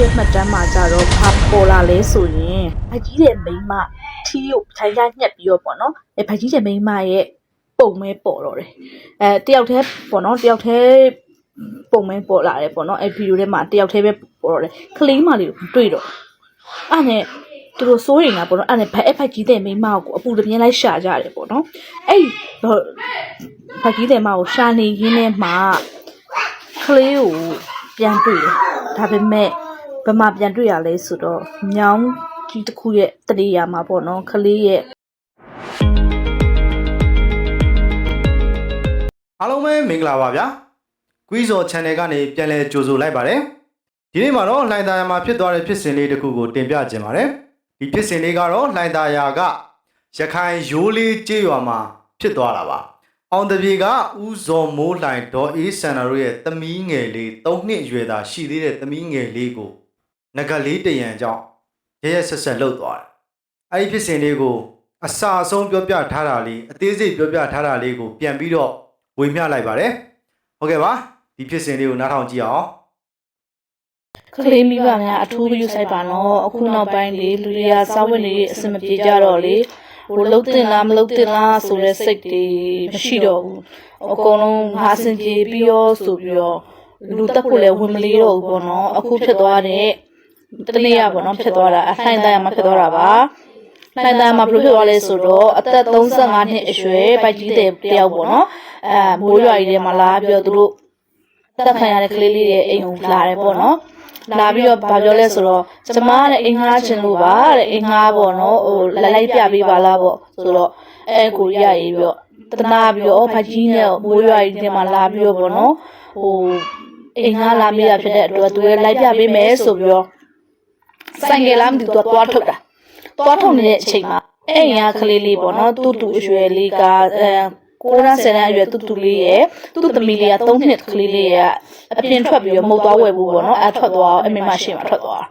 ရဲ့မှတ်တမ်းမှာကြတော့ဘာပေါ်လာလဲဆိုရင်ဗကြီးတဲ့မိန်းမထီးကိုထိုင်ရညှက်ပြီးတော့ပေါ့နော်အဲဗကြီးတဲ့မိန်းမရဲ့ပုံမဲပေါ်တော့တယ်အဲတယောက်တည်းပေါ့နော်တယောက်တည်းပုံမဲပေါ်လာတယ်ပေါ့နော်အဲဗီဒီယိုထဲမှာတယောက်တည်းပဲပေါ်တော့တယ်ကလေးမလေးကိုတွေ့တော့အဲ့နဲ့သူတို့စိုးရင်ကပေါ့နော်အဲ့နဲ့ဘက်အဖက်ကြီးတဲ့မိန်းမကိုအပူတပြင်းလိုက်ရှာကြတယ်ပေါ့နော်အဲ့တော့ဖက်ကြီးတဲ့မကိုရှာနေရင်းနဲ့မှကလေးကိုပြန်တွေ့တယ်ဒါပေမဲ့ ဘယ်မှာပြန်တွေ့ရလဲဆိုတော့ညောင်းကြီးတစ်ခုရဲ့တရေယာမှာပေါ့နော်ကလေးရဲ့အားလုံးပဲမင်္ဂလာပါဗျာကွီးဇော် channel ကနေပြန်လည်ကြိုဆိုလိုက်ပါတယ်ဒီနေ့မှာတော့လှိုင်သာယာမှာဖြစ်သွားတဲ့ဖြစ်စဉ်လေးတစ်ခုကိုတင်ပြခြင်းပါတယ်ဒီဖြစ်စဉ်လေးကတော့လှိုင်သာယာကရခိုင်ရိုးလေးကျေးရွာမှာဖြစ်သွားတာပါအောင်တပြေကဦးဇော်မိုးလှိုင်ဒေါ်အေးဆန်နာတို့ရဲ့သမီးငယ်လေး၃နှစ်အရွယ်သာရှိသေးတဲ့သမီးငယ်လေးကို ငကလေးတရံကြောင့်ရရဆက်ဆက်လှုပ်သွားတယ်အဲဒီဖြစ်စဉ်လေးကိုအစာအဆုံးပြောပြထားတာလေးအသေးစိတ်ပြောပြထားတာလေးကိုပြန်ပြီးတော့ဝေမျှလိုက်ပါတယ်ဟုတ်ကဲ့ပါဒီဖြစ်စဉ်လေးကိုနားထောင်ကြည့်အောင်ကလေးမိဘများအထူးဂရုစိုက်ပါနော်အခုနောက်ပိုင်းလေလူတွေကစားဝတ်နေရေးအဆင်မပြေကြတော့လေဟိုလှုပ်တင်လားမလှုပ်တင်လားဆိုတဲ့စိတ်တွေမရှိတော့ဘူးအကုန်လုံးငါအဆင်ပြေပြီးရောဆိုပြီးတော့လူတက်ဖို့လည်းဝင်မလေးတော့ဘူးပေါ့နော်အခုဖြစ်သွားတဲ့ တနေ့ရပေါ့နော်ဖြစ်သွားတာအထိုင်တိုင်းမှာဖြစ်သွားတာပါထိုင်တိုင်းမှာဘယ်လိုဖြစ်သွားလဲဆိုတော့အသက်35နှစ်အရွယ်ဗိုက်ကြီးတဲ့တယောက်ပေါ့နော်အဲမိုးရွာကြီးထဲမှာလာပြီးတော့သူတို့တက်ခံရတဲ့ကလေးလေးရဲ့အိမ်ကိုလာတယ်ပေါ့နော်လာပြီးတော့ဗာပြောလဲဆိုတော့ကျမတဲ့အိမ်ငှားချင်လို့ပါတဲ့အိမ်ငှားပေါ့နော်ဟိုလိုက်လိုက်ပြပေးပါလားပေါ့ဆိုတော့အဲကိုရရေးပြီးတော့တနာပြီးတော့ဖကြီးနဲ့မိုးရွာကြီးထဲမှာလာပြီးတော့ပေါ့နော်ဟိုအိမ်ငှားလာမိတာဖြစ်တဲ့အတွက်သူလည်းလိုက်ပြပေးမယ်ဆိုပြီးတော့ ဆိုင်ကလာမသိတော့တွားထုတ်တာတွားထုတ်နေတဲ့အချိန်မှာအဲ့ညာကလေးလေးပေါ့နော်တူတူအရွယ်လေးကအဲကိုရဆယ်တန်းအရွယ်တူတူလေးရဲ့သူ့သမီးလေးက3နှစ်ကလေးလေးရဲ့အပြင်ထွက်ပြီးတော့မှုတ်သွားဝယ်ဖို့ပေါ့နော်အထွက်သွားအမေမရှိမှထွက်သွား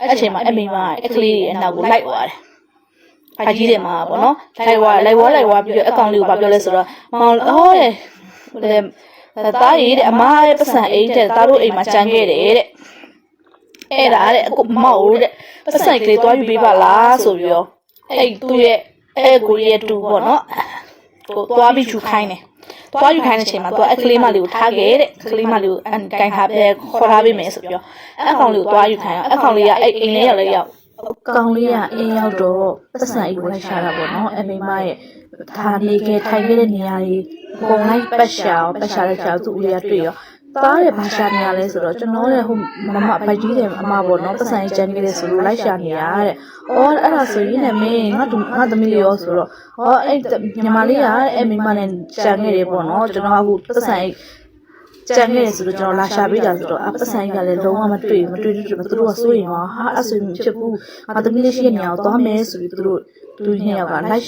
အဲ့အချိန်မှာအမေမအဲ့ကလေးရဲ့အနောက်ကိုလိုက်သွားတယ်ဖာကြီးတယ်မှာပေါ့နော်လိုက်ဝါလိုက်ဝါလိုက်ဝါပြီးတော့အကောင်လေးကိုဗာပြောလဲဆိုတော့မောင်ဟောတဲ့တဲ့တားရည်တဲ့အမားရဲ့ပတ်စံအိတ်တဲ့တားတို့အိမ်မှာကြံခဲ့တယ်တဲ့ အဲ့ဒါတဲ့အခုမောက်တဲ့ပတ်စံကလေးတွားယူပေးပါလားဆိုပြီးတော့အဲ့သူ့ရဲ့အဲ့ကိုရဲ့တူပေါ့နော်ကိုတွားပြီးချူခိုင်းတယ်တွားယူခိုင်းတဲ့အချိန်မှာသူကအကလေးမလေးကိုထားခဲ့တဲ့ကလေးမလေးကိုအန်ကန်ထားပဲခေါ်ထားပေးမယ်ဆိုပြီးတော့အဲ့ကောင်လေးကိုတွားယူခိုင်းအောင်အဲ့ကောင်လေးကအဲ့အိမ်လေးရောက်လေးရောက်ကောင်လေးကအိမ်ရောက်တော့ပတ်စံအိတ်ကိုလိုက်ရှာတာပေါ့နော်အမေမရဲ့ဒါနေခဲ့ထိုင်ခဲ့တဲ့နေရာကြီးပုံလိုက်ပတ်ရှာအောင်ပတ်ရှာတဲ့ရှာသူ့ဦးရတွေ့ရော သားရဲ့ဘာရှာနေရလဲဆိုတော့ကျွန်တော်ရဲ့ဟိုမမဘိုက်ကြီးတယ်အမပေါ့နော်ပတ်စံကြီးကျန်ခဲ့တယ်ဆိုလို့လိုက်ရှာနေရတဲ့။အော်အဲ့ဒါဆိုရင်လည်းမင်းငါတို့ငါသမီးလေးရောဆိုတော့အော်အဲ့ညီမလေးကအဲ့မိမနဲ့ကျန်ခဲ့တယ်ပေါ့နော်ကျွန်တော်ကအခုပတ်စံကြီးကျန်ခဲ့တယ်ဆိုတော့ကျွန်တော်လာရှာပေးတာဆိုတော့အပတ်စံကြီးကလည်းလုံးဝမတွေ့ဘူးမတွေ့တွေ့သူတို့ကစိုးရင်ဟာအဲ့ဆိုရင်ဖြစ်ဘူးငါသမီးလေးရှိတဲ့နေရာကိုသွားမယ်ဆိုပြီးသူတို့သူညယောက်ကလိုက်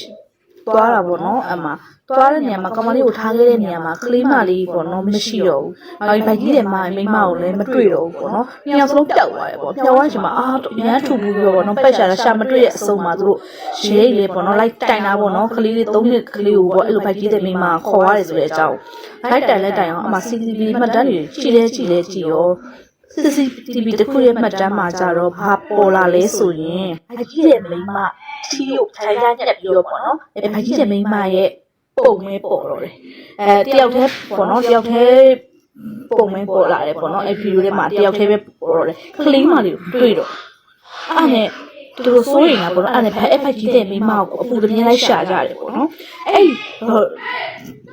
သွားတာပေါ့နော်အမသွားတဲ့နေရာမှာကမလေးကိုထားခဲ့တဲ့နေရာမှာကလေးမလေးပေါ့နော်မရှိတော့ဘူး။အဲဒီဘိုက်ကြီးတယ်မမိမကိုလည်းမတွေ့တော့ဘူးပေါ့နော်။ညောင်စလုံးပျောက်သွားတယ်ပေါ့။ပျောက်သွားချိန်မှာအာရမ်းထူပြီးတော့ပေါ့နော်ပက်ရှာတာရှာမတွေ့ရဲ့အစုံမှာသူတို့ရဲကြီးလေးပေါ့နော်လိုက်တိုင်တာပေါ့နော်ကလေးလေး၃နှစ်ကလေးကိုပေါ့အဲ့လိုဘိုက်ကြီးတယ်မိမခေါ်ရတယ်ဆိုတဲ့အကြောင်းလိုက်တိုင်လိုက်တိုင်အောင်အမ CCTV မှတ်တမ်းတွေကြည့်လဲကြည့်လဲကြည့်ရော CCTV တခုရဲ့မှတ်တမ်းမှာကြတော့ဘာပေါ်လာလဲဆိုရင်ဘိုက်ကြီးတယ်မိမထီးကိုထိုင်ရညက်ပြီးတော့ပေါ့နော်အဲ့ဘိုက်ကြီးတယ်မိမရဲ့ပုံမဲပေါ်တော့တယ်အဲတယောက်တည်းပေါ့နော်တယောက်တည်းပုံမဲပေါ်လာတယ်ပေါ့နော်အဲ့ဗီဒီယိုထဲမှာတယောက်တည်းပဲပေါ်တော့တယ်ကလေးမလေးကိုတွေ့တော့အဲ့နဲ့သူတို့စိုးရင်ကပေါ့နော်အဲ့နဲ့ဘက်အဖက်ကြီးတဲ့မိမကိုအပူတပြင်းလိုက်ရှာကြတယ်ပေါ့နော်အဲ့ဟို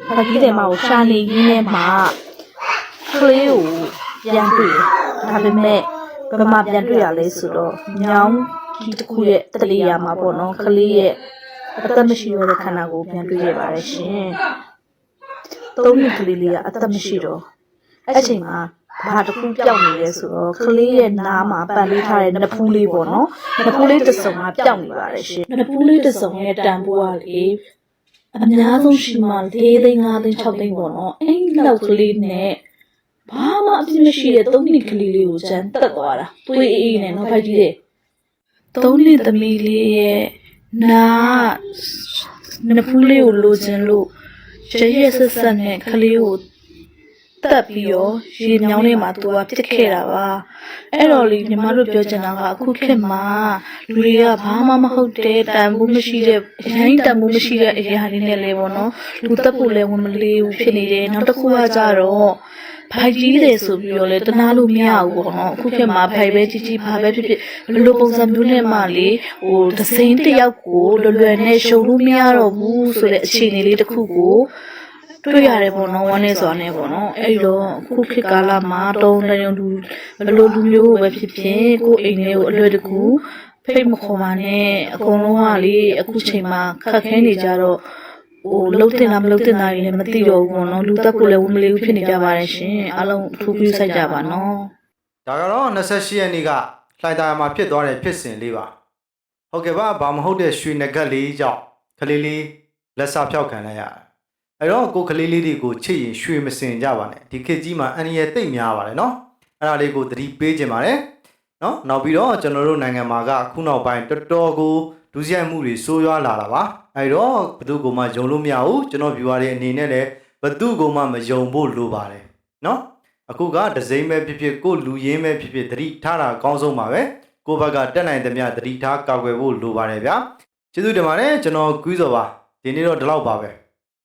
ဖက်ကြီးတဲ့မကိုရှာနေရင်းနဲ့မှကလေးကို ပြန်တွေ့တယ်ဒါပေမဲ့ဘယ်မှာပြန်တွေ့ရလဲဆိုတော့ညောင်းကြီးတစ်ခုရဲ့တရေယာမှာပေါ့နော်ကလေးရဲ့အသက်မရှိတော့တဲ့ခန္ဓာကိုယ်ပြန်တွေ့ရပါတယ်ရှင်။သုံးနှစ်ကလေးလေးကအသက်မရှိတော့အဲ့ချိန်မှာဘာတစ်ခုပြောက်နေလဲဆိုတော့ကလေးရဲ့နားမှာပန်လေးထားတဲ့နဖူးလေးပေါ့နော်။နဖူးလေးတစ်စုံကပြောက်နေပါတယ်ရှင်။နဖူးလေးတစ်စုံရဲ့တန်ဖိုးကလေအများဆုံးရှိမှ၄သိန်း၅သိန်း၆သိန်းပေါ့နော်။အဲ့လောက်ကလေးနဲ့ ဘာမှအပြစ်မရှိတဲ့သုံးနှစ်ကလေးလေးကိုကျန်တက်သွားတာ။သွေးအေးနဲ့နော်ဖိုက်ကြီးတဲ့သုံးနှစ်သမီးလေးရဲ့နာနဖူးလေးကိုလိုချင်လို့ရရဆက်ဆက်နဲ့ကလေးကိုတက်ပြီးတော့ရေမြောင်းထဲမှာသူကပြစ်ခဲ့တာပါအဲ့တော့လေညီမတို့ပြောချင်တာကအခုခေတ်မှာလူတွေကဘာမှမဟုတ်တဲ့တန်ဖိုးမရှိတဲ့အရင်တန်ဖိုးမရှိတဲ့အရာတွေနဲ့လေပေါ့နော်လူတက်ဖို့လည်းဝင်မလေးဘူးဖြစ်နေတယ်နောက်တစ်ခုကကြတော့ ဘိုက်ကြီးတယ်ဆိုပြီးတော့လေတနာလို့မရဘူးပေါ့နော်အခုခေတ်မှာဘိုက်ပဲကြီးကြီးဘာပဲဖြစ်ဖြစ်ဘယ်လိုပုံစံမျိုးနဲ့မှလေဟိုဒစိမ့်တစ်ယောက်ကိုလွယ်လွယ်နဲ့ရှုံလို့မရတော့ဘူးဆိုတဲ့အခြေအနေလေးတစ်ခုကိုတွေ့ရတယ်ပေါ့နော်ဝမ်းနေစွာနဲ့ပေါ့နော်အဲ့တော့အခုခေတ်ကာလမှာတုံးတရုံလူဘယ်လိုလူမျိုးကိုပဲဖြစ်ဖြစ်ကိုယ့်အိမ်လေးကိုအလွယ်တကူဖိတ်မခေါ်ပါနဲ့အကုန်လုံးကလေအခုချိန်မှာခက်ခဲနေကြတော့ ဟိုလှုပ်တင်တာမလှုပ်တင်တာတွေလည်းမသိတော့ဘူးပေါ့နော်လူတက်ကိုလည်းဝမလေးဘူးဖြစ်နေကြပါတယ်ရှင်အားလုံးထူးပြီးဆိုင်ကြပါနော်ဒါကတော့28ရက်နေ့ကလှိုင်သာယာမှာဖြစ်သွားတဲ့ဖြစ်စဉ်လေးပါဟုတ်ကဲ့ပါဘာမဟုတ်တဲ့ရွှေနဂတ်လေးကြောင့်ကလေးလေးလက်စာဖြောက်ခံလိုက်ရတယ်အဲ့တော့ကိုကလေးလေးတွေကိုချစ်ရင်ရွှေမစင်ကြပါနဲ့ဒီခေတ်ကြီးမှာအန်ရယ်တိတ်များပါတယ်နော်အဲ့ဒါလေးကိုသတိပေးခြင်းပါတယ်နော်နောက်ပြီးတော့ကျွန်တော်တို့နိုင်ငံမှာကခုနောက်ပိုင်းတော်တော်ကို ဒုစရိုက်မှုတွေဆိုးရွားလာတာပါအဲ့တော့ဘယ်သူကမှယုံလို့မရဘူးကျွန်တော် viewer တွေအနေနဲ့လည်းဘယ်သူကမှမယုံဖို့လိုပါတယ်နော်အခုကဒစိမ့်ပဲဖြစ်ဖြစ်ကိုလူရင်းပဲဖြစ်ဖြစ်သတိထားတာအကောင်းဆုံးပါပဲကိုဘက်ကတက်နိုင်သမျှသတိထားကာကွယ်ဖို့လိုပါတယ်ဗျာကျေးဇူးတင်ပါတယ်ကျွန်တော်ကွီးစော်ပါဒီနေ့တော့ဒီလောက်ပါပဲ